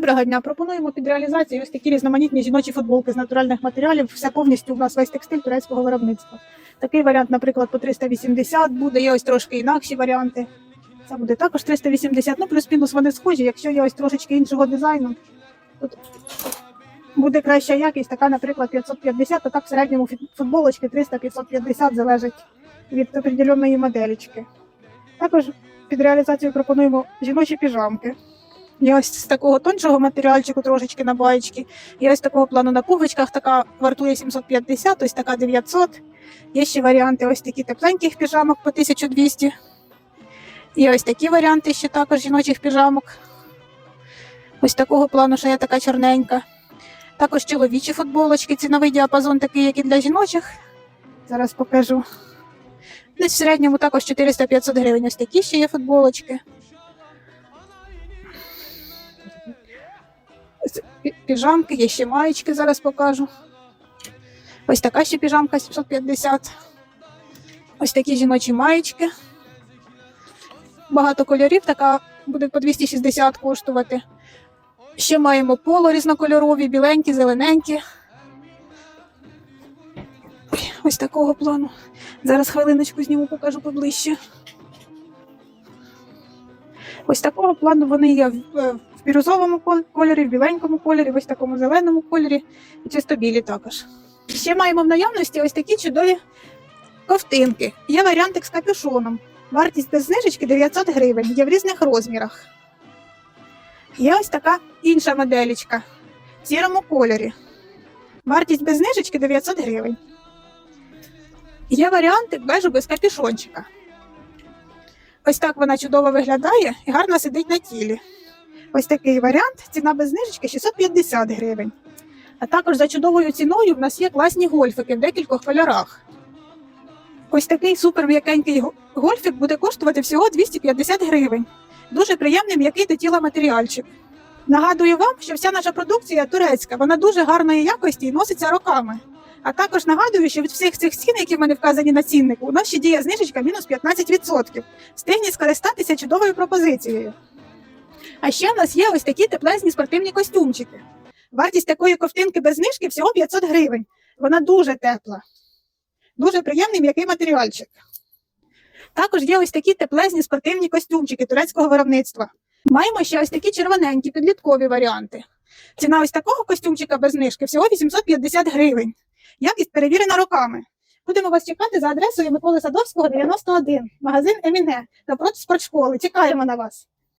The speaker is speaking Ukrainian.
Доброго дня. Пропонуємо під реалізацію ось такі різноманітні жіночі футболки з натуральних матеріалів. Все повністю у нас весь текстиль турецького виробництва. Такий варіант, наприклад, по 380 буде. Є ось трошки інакші варіанти. Це буде також 380. Ну, плюс-мінус вони схожі. Якщо є ось трошечки іншого дизайну, тут буде краща якість. Така, наприклад, 550, а так в середньому футболочки 300-550 залежить від определеної моделічки. Також під реалізацію пропонуємо жіночі піжамки. Є ось з такого тоншого матеріальчику, трошечки на баєчки. Є ось такого плану на пуговичках, така вартує 750, ось така 900. Є ще варіанти ось такі тепленьких піжамок по 1200. І ось такі варіанти ще також жіночих піжамок. Ось такого плану, що є така чорненька. Також чоловічі футболочки, ціновий діапазон такий, як і для жіночих. Зараз покажу. Десь в середньому також 400-500 гривень. Ось такі ще є футболочки. Піжамки, є ще маєчки, зараз покажу. Ось така ще піжамка 750. Ось такі жіночі маєчки. Багато кольорів, така буде по 260 коштувати. Ще маємо поло різнокольорові, біленькі, зелененькі. Ось такого плану. Зараз хвилиночку зніму, покажу поближче. Ось такого плану вони є в, в бірюзовому кольорі, в біленькому кольорі, в ось такому зеленому кольорі і чисто білі також. Ще маємо в наявності ось такі чудові ковтинки. Є варіантик з капюшоном. Вартість без знижечки 900 гривень, є в різних розмірах. Є ось така інша моделічка в сірому кольорі. Вартість без знижечки 900 гривень. Є варіантик бежу без капюшончика. Ось так вона чудово виглядає і гарно сидить на тілі. Ось такий варіант. Ціна без знижечки 650 гривень. А також за чудовою ціною в нас є класні гольфики в декількох кольорах. Ось такий супер м'якенький го- гольфик буде коштувати всього 250 гривень. Дуже приємний м'який до тіла матеріальчик. Нагадую вам, що вся наша продукція турецька, вона дуже гарної якості і носиться роками. А також нагадую, що від всіх цих цін, які в мене вказані на ціннику, у нас ще діє знижечка мінус 15%. Встигніть скористатися чудовою пропозицією. А ще в нас є ось такі теплезні спортивні костюмчики. Вартість такої ковтинки без знижки всього 500 гривень. Вона дуже тепла, дуже приємний м'який матеріальчик. Також є ось такі теплезні спортивні костюмчики турецького виробництва. Маємо ще ось такі червоненькі підліткові варіанти. Ціна ось такого костюмчика без знижки всього 850 гривень. Якість перевірена роками. Будемо вас чекати за адресою Миколи Садовського, 91, магазин Еміне напроти спортшколи. Чекаємо на вас.